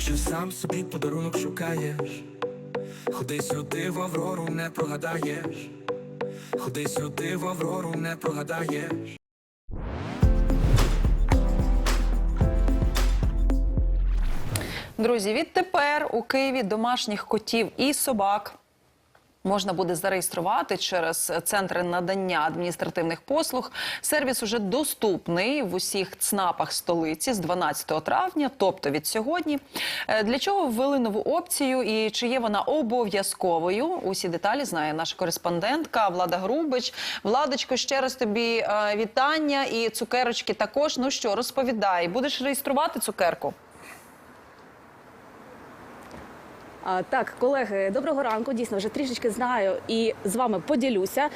Якщо сам собі подарунок шукаєш, ходи сюди в Аврору, не прогадаєш. Ходи сюди в Аврору, не прогадаєш. Друзі, відтепер у Києві домашніх котів і собак можна буде зареєструвати через центри надання адміністративних послуг. Сервіс уже доступний в усіх ЦНАПах столиці з 12 травня, тобто від сьогодні. Е, Для чого ввели нову опцію і чи є вона обов'язковою? Усі деталі знає наша кореспондентка Влада Грубич. Владочко, ще раз тобі е, вітання і цукерочки також. Ну що, розповідай, будеш реєструвати цукерку? А, Так, колеги, доброго ранку. Дійсно, вже трішечки знаю і з вами поділюся.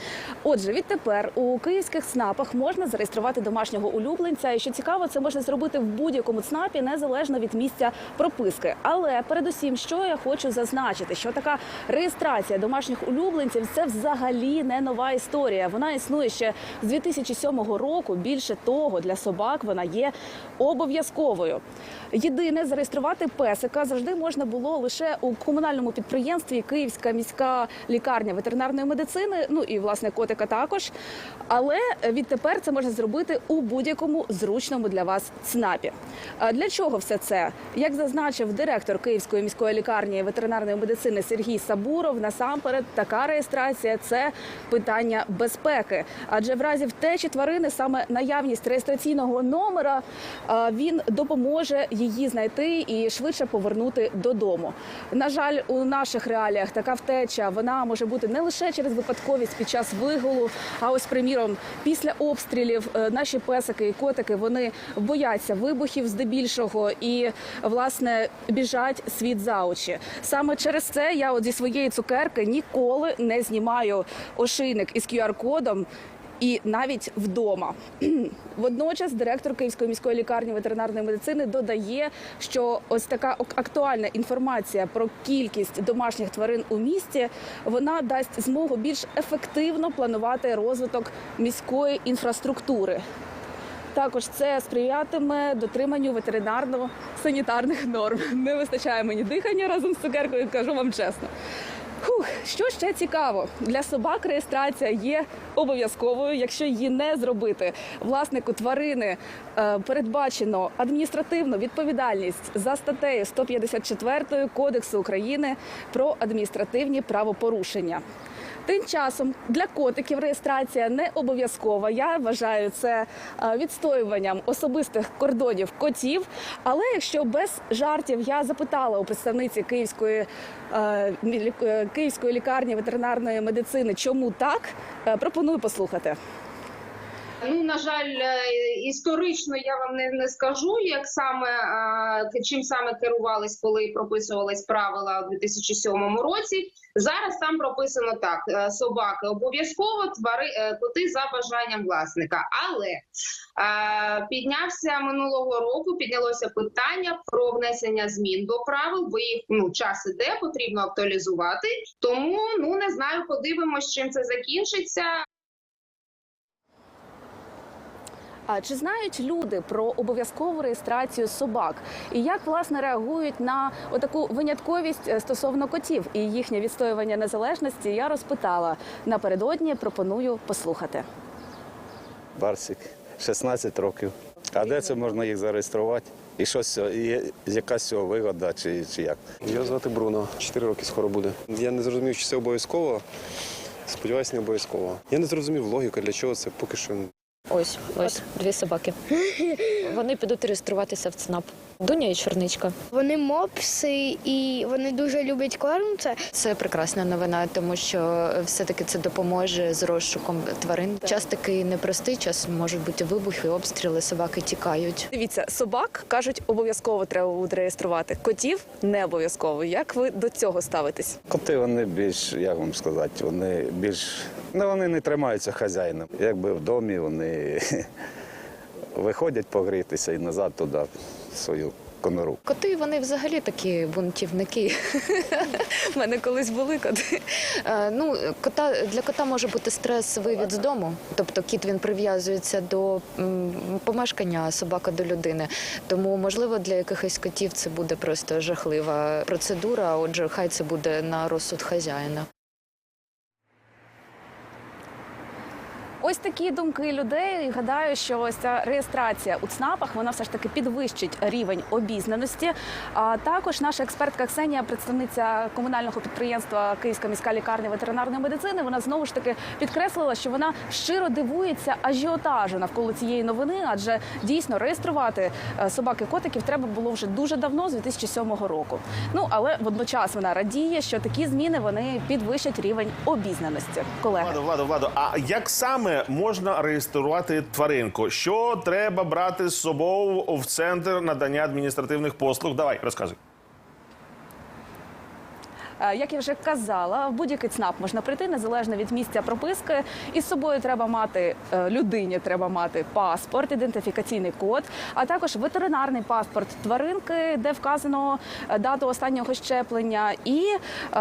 Отже, відтепер у київських ЦНАПах можна зареєструвати домашнього улюбленця. І що цікаво, це можна зробити в будь-якому ЦНАПі, незалежно від місця прописки. Але передусім, що я хочу зазначити, що така реєстрація домашніх улюбленців це взагалі не нова історія. Вона існує ще з 2007 року. Більше того, для собак вона є обов'язковою. Єдине зареєструвати песика завжди можна було лише у комунальному підприємстві Київська міська лікарня ветеринарної медицини. Ну і власне котика також. Але відтепер це можна зробити у будь-якому зручному для вас ЦНАПі. Для чого все це? Як зазначив директор Київської міської лікарні ветеринарної медицини Сергій Сабуров, насамперед така реєстрація це питання безпеки. Адже в разі втечі тварини саме наявність реєстраційного номера він допоможе її знайти і швидше повернути додому. На жаль, у наших реаліях така втеча вона може бути не лише через випадковість під час вигулу, а ось, приміром, після обстрілів е, наші песики і котики вони бояться вибухів здебільшого і власне біжать світ за очі. Саме через це я от зі своєї цукерки ніколи не знімаю ошийник із QR-кодом. І навіть вдома водночас директор Київської міської лікарні ветеринарної медицини додає, що ось така актуальна інформація про кількість домашніх тварин у місті вона дасть змогу більш ефективно планувати розвиток міської інфраструктури. Також це сприятиме дотриманню ветеринарно-санітарних норм. Не вистачає мені дихання разом з цукеркою, кажу вам чесно. Фух, що ще цікаво, для собак реєстрація є обов'язковою. Якщо її не зробити, власнику тварини е, передбачено адміністративну відповідальність за статтею 154 Кодексу України про адміністративні правопорушення. Тим часом для котиків реєстрація не обов'язкова. Я вважаю це е, відстоюванням особистих кордонів котів. Але якщо без жартів я запитала у представниці Київської, е, Київської лікарні ветеринарної медицини, чому так, е, пропоную послухати. Ну на жаль, е, історично я вам не, не скажу, як саме е, чим саме керувались, коли прописувались правила у 2007 році. Зараз там прописано так: е, собаки обов'язково твари коти за бажанням власника. Але піднявся минулого року, піднялося питання про внесення змін до правил, бо їх ну час іде, потрібно актуалізувати. Тому ну не знаю, подивимось, чим це закінчиться. А чи знають люди про обов'язкову реєстрацію собак? І як власне реагують на отаку винятковість е, стосовно котів і їхнє відстоювання незалежності? Я розпитала напередодні. Пропоную послухати. Барсик, 16 років. А де це можна їх зареєструвати? І що з цього? І є якась цього вигода чи, чи як? Його звати Бруно, 4 роки скоро буде. Я не зрозумів, чи це обов'язково. Сподіваюся, не обов'язково. Я не зрозумів логіку, для чого це поки що. Ось, ось дві собаки. Вони підуть реєструватися в ЦНАП. Дуня і чорничка. Вони мопси і вони дуже люблять корм. Це прекрасна новина, тому що все-таки це допоможе з розшуком тварин. Час такий непростий, час можуть бути вибухи, обстріли, собаки тікають. Дивіться, собак кажуть, обов'язково треба буде реєструвати. Котів не обов'язково. Як ви до цього ставитесь? Коти вони більш, як вам сказати, вони більш. Ну, вони не тримаються хазяїном. Якби в домі вони виходять погрітися і назад туди свою конору. Коти вони взагалі такі бунтівники. У мене колись були коти. Е, Ну, кота для кота може бути стрес вивід з дому. Тобто кіт він прив'язується до помешкання, а собака до людини. Тому, можливо, для якихось котів це буде просто жахлива процедура. Отже, хай це буде на розсуд хазяїна. Ось такі думки людей. І Гадаю, що ось ця реєстрація у ЦНАПах вона все ж таки підвищить рівень обізнаності. А також наша експертка Ксенія, представниця комунального підприємства Київська міська лікарня ветеринарної медицини. Вона знову ж таки підкреслила, що вона щиро дивується ажіотажу навколо цієї новини, адже дійсно реєструвати е, собаки-котиків треба було вже дуже давно, з 2007 року. Ну але водночас вона радіє, що такі зміни вони підвищать рівень обізнаності. Колеги. Владо, Владо, Владо, а як саме можна реєструвати тваринку? Що треба брати з собою в центр надання адміністративних послуг? Давай, розказуй. Е, Як я вже казала, в будь-який ЦНАП можна прийти незалежно від місця прописки. Із собою треба мати е, людині, треба мати паспорт, ідентифікаційний код, а також ветеринарний паспорт тваринки, де вказано е, дату останнього щеплення. І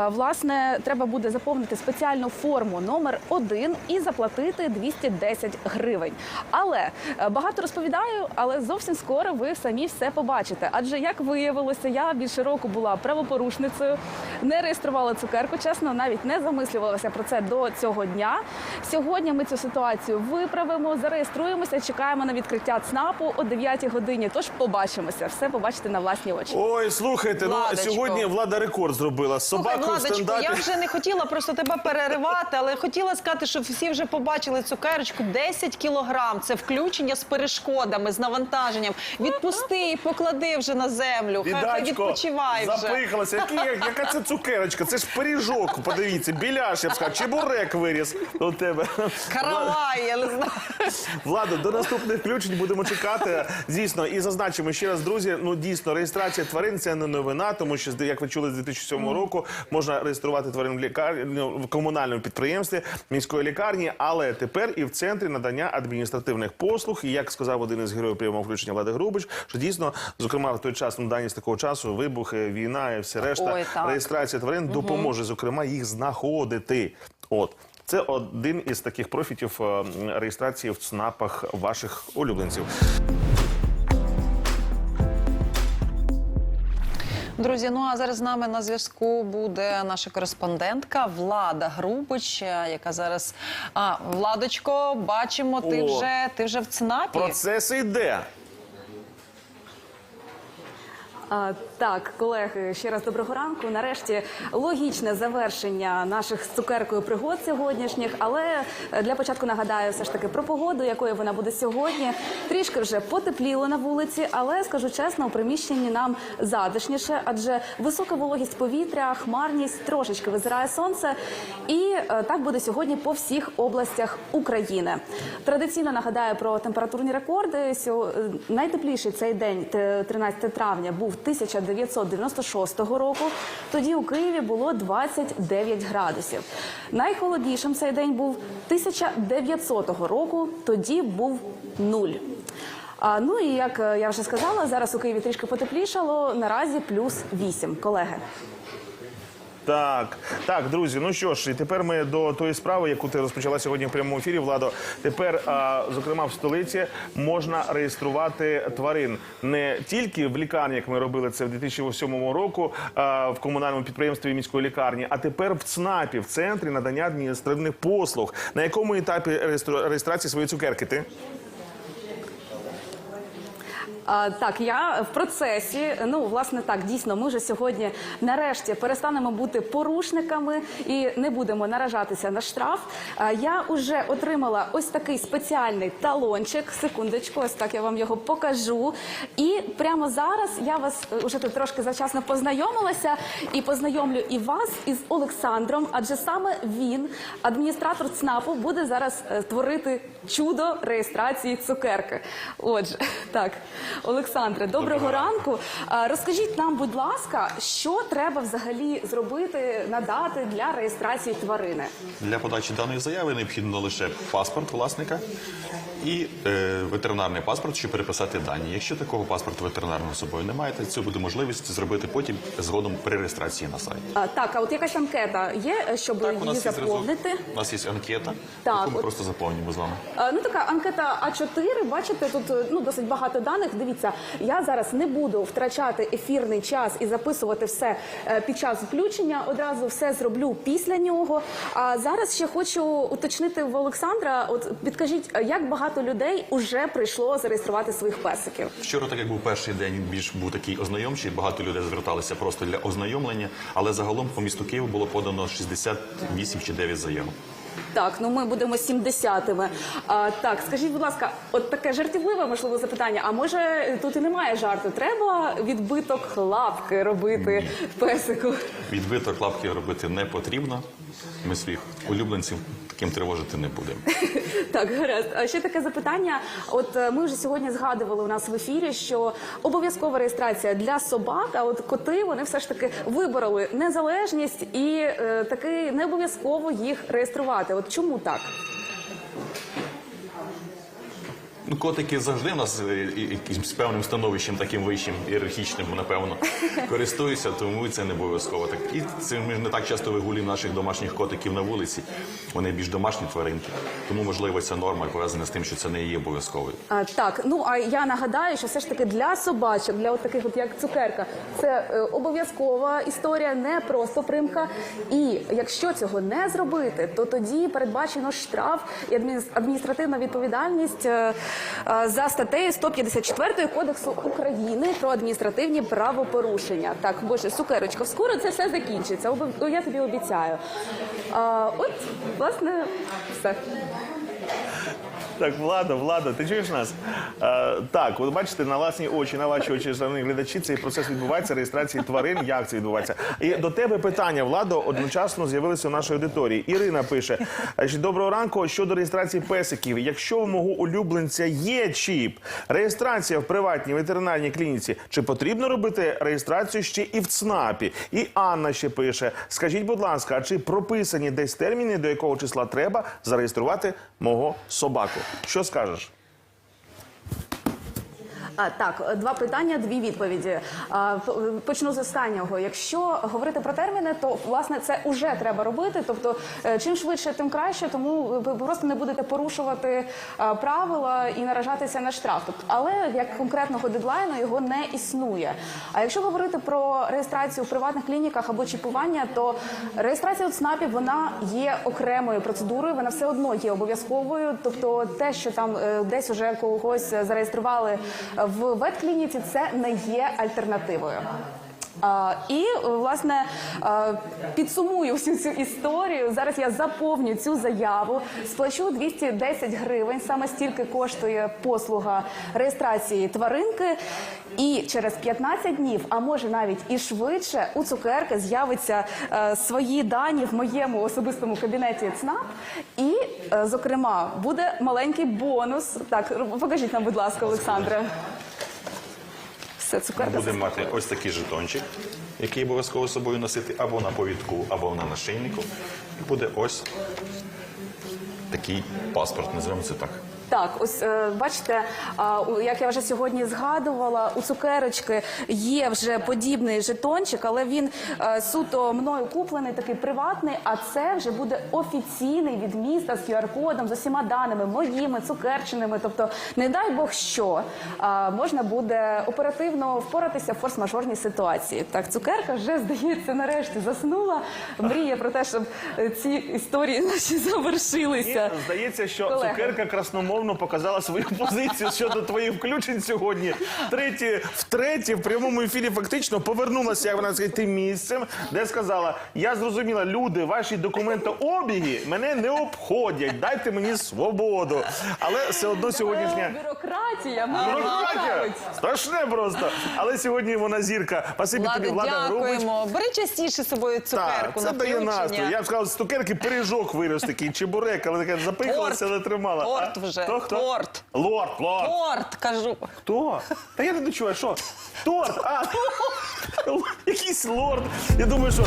власне треба буде заповнити спеціальну форму номер один і заплатити 210 гривень. Але багато розповідаю, але зовсім скоро ви самі все побачите. Адже як виявилося, я більше року була правопорушницею, не реєструвала цукерку. Чесно, навіть не замислювалася про це до цього дня. Сьогодні ми цю ситуацію виправимо, зареєструємося, чекаємо на відкриття ЦНАПу о 9 годині. Тож побачимося, все побачите на власні очі. Ой, слухайте, ну сьогодні влада рекорд зробила. Слухай, Собаку в Владочко, стендапі. я вже не хотіла просто тебе переривати, але хотіла сказати, що всі вже побачили цукерочку 10 кілограм. Це включення з перешкодами, з навантаженням. Відпусти і поклади вже на землю. Хай, відпочивай вже. запихалася. Які, яка це цукерочка? Це ж пиріжок, подивіться, біляш, я б сказав, чебурек виріс у тебе. Каравай, я не знаю. Владо, до наступних включень будемо чекати. Дійсно, і зазначимо ще раз, друзі. Ну дійсно, реєстрація тварин це не новина, тому що як ви чули з 2007 року, можна реєструвати тварин в лікарні ну, в комунальному підприємстві міської лікарні, але тепер і в центрі надання адміністративних послуг. І як сказав один із героїв прямого включення Влади Грубич, що дійсно, зокрема, в той час на дані з такого часу, вибухи, війна і все решта, Ой, реєстрація тварин допоможе, зокрема, їх знаходити. От. Це один із таких профітів е, реєстрації в ЦНАПах ваших улюбленців. Друзі, ну а зараз з нами на зв'язку буде наша кореспондентка Влада Грубич, е, яка зараз. А, Владочко, бачимо, ти О. вже ти вже в ЦНАПі. Процес йде. А, так, колеги, ще раз доброго ранку. Нарешті логічне завершення наших з цукеркою пригод сьогоднішніх. Але е, для початку нагадаю все ж таки про погоду, якою вона буде сьогодні. Трішки вже потепліло на вулиці, але скажу чесно, у приміщенні нам затишніше, адже висока вологість повітря, хмарність, трошечки визирає сонце. І е, так буде сьогодні по всіх областях України. Традиційно нагадаю про температурні рекорди. Е, Найтепліший цей день, 13 травня, був 1996 року. Тоді у Києві було 29 градусів. Найхолоднішим цей день був 1900 року. Тоді був нуль. А, ну і як е, я вже сказала, зараз у Києві трішки потеплішало. Наразі плюс 8. Колеги. Так, так, друзі. Ну що ж, і тепер ми до тої справи, яку ти розпочала сьогодні в прямому ефірі. Владо, тепер, а, зокрема, в столиці можна реєструвати тварин не тільки в лікарні, як ми робили це в 2007 року, а, в комунальному підприємстві міської лікарні, а тепер в ЦНАПі, в центрі надання адміністративних послуг. На якому етапі реєстрації своєї цукерки? Ти? Так, я в процесі. Ну, власне, так дійсно, ми вже сьогодні нарешті перестанемо бути порушниками і не будемо наражатися на штраф. А, я вже отримала ось такий спеціальний талончик. Секундочку, ось так я вам його покажу. І прямо зараз я вас е, уже тут трошки завчасно познайомилася і познайомлю і вас із Олександром, адже саме він, адміністратор ЦНАПу, буде зараз е, творити чудо реєстрації цукерки. Отже, так. Олександре, доброго ранку. Розкажіть нам, будь ласка, що треба взагалі зробити, надати для реєстрації тварини? Для подачі даної заяви необхідно лише паспорт власника і е, ветеринарний паспорт, щоб переписати дані. Якщо такого паспорту ветеринарного з собою немає, то це буде можливість зробити потім згодом при реєстрації на сайті. А, так, а от якась анкета є, е, щоб Так, у її нас є заповнити? зразок, у нас є анкета, Так, яку ми от- просто заповнюємо з вами. А, Ну така анкета А4, бачите, тут е, ну досить багато даних. Дивіться, я зараз не буду втрачати ефірний час і записувати все е, під час включення. Одразу все зроблю після нього. А зараз ще хочу уточнити в Олександра. От підкажіть, е, як багато людей уже прийшло зареєструвати своїх песиків? Вчора, так як був перший день, більш був такий ознайомчий. Багато людей зверталися просто для ознайомлення, але загалом по місту Києву було подано 68 чи 9 заяв. Так, ну ми будемо 70-ми. А, так, скажіть, будь ласка, от таке жартівливе можливо запитання. А може тут і немає жарту? Треба відбиток лапки робити песику? Відбиток лапки робити не потрібно. Ми своїх улюбленців таким тривожити не будемо. Так, гаразд. А ще таке запитання. От е, ми вже сьогодні згадували у нас в ефірі, що обов'язкова реєстрація для собак, а от коти вони все ж таки вибороли незалежність і е, таки не обов'язково їх реєструвати. От чому так? Ну, котики завжди в нас е, якимсь певним становищем, таким вищим, ієрархічним, напевно, користуються, тому це не обов'язково. Так і це ми ж не так часто вигулюємо наших домашніх котиків на вулиці. Вони більш домашні тваринки. Тому можливо ця норма пов'язана з тим, що це не є обов'язковою. Так, ну а я нагадаю, що все ж таки для собачок, для от таких, от як цукерка, це е, обов'язкова історія, не просто примка. І якщо цього не зробити, то тоді передбачено штраф і адміністр- адміністративна відповідальність е, е, за статтею 154 Кодексу України про адміністративні правопорушення. Так, боже, сукерочка, скоро це все закінчиться. обов- Я тобі обіцяю. От, власне, все. Так, Влада, Влада, ти чуєш нас? Е, так, от бачите, на власні очі, на ваші очі, шановні глядачі, цей процес відбувається, реєстрації тварин, як це відбувається. І до тебе питання, Владо, одночасно з'явилися в нашій аудиторії. Ірина пише: доброго ранку щодо реєстрації песиків. Якщо у мого улюбленця є чіп, реєстрація в приватній ветеринарній клініці, чи потрібно робити реєстрацію ще і в ЦНАПі? І Анна ще пише: скажіть, будь ласка, а чи прописані десь терміни, до якого числа треба зареєструвати мого собаку? Що скажеш? Так, е, два питання, дві відповіді. А, почну з останнього. Якщо говорити про терміни, то власне це вже треба робити. Тобто, е, чим швидше, тим краще, тому ви просто не будете порушувати е, правила і наражатися на штраф. Тобто, але як конкретного дедлайну його не існує. А якщо говорити про реєстрацію в приватних клініках або чіпування, то реєстрація у ЦНАПі вона є окремою процедурою, вона все одно є обов'язковою. Тобто, те, що там е, десь уже когось зареєстрували в ветклініці, це не є альтернативою. А, і власне підсумую всю цю історію. Зараз я заповню цю заяву, сплачу 210 гривень. Саме стільки коштує послуга реєстрації тваринки. І через 15 днів, а може навіть і швидше, у цукерки з'явиться е, свої дані в моєму особистому кабінеті ЦНАП. І, е, зокрема, буде маленький бонус. Так, покажіть нам, будь ласка, Олександре. Все, цукерка. будемо мати ось такий жетончик, який обов'язково з собою носити або на повідку, або на нашийнику. І буде ось такий паспорт, називаємо це так. Так, ось е, бачите, а, у- як я вже сьогодні згадувала, у цукерочки є вже подібний жетончик, але він е, суто мною куплений, такий приватний. А це вже буде офіційний від міста з QR-кодом, з усіма даними моїми, цукерченими. Тобто, не дай Бог що а, можна буде оперативно впоратися в форс-мажорній ситуації. Так, цукерка вже здається, нарешті заснула. Мріє про те, щоб е, ці історії наші завершилися. Мені здається, що цукерка красномовно показала свою позицію щодо твоїх включень сьогодні. Третє, втретє, в прямому ефірі фактично повернулася, як вона сказати, тим місцем, де сказала: я зрозуміла, люди, ваші документообіги мене не обходять. Дайте мені свободу. Але все одно сьогоднішня. Бюрократія! Страшне просто. Але сьогодні вона зірка. Спасибі тобі, Влада, Влада Грубич. дякуємо. Бери частіше з собою цукерку це на дає настрій. Я б сказав, з цукерки пиріжок виріс такий, чебурек, але таке запихалася, Торт. не тримала. Торт А? вже. Хто, хто? Торт. Лорд, лорд. Торт, кажу. Хто? Та я не дочую, що? Торт! А, якийсь лорд. Я думаю, що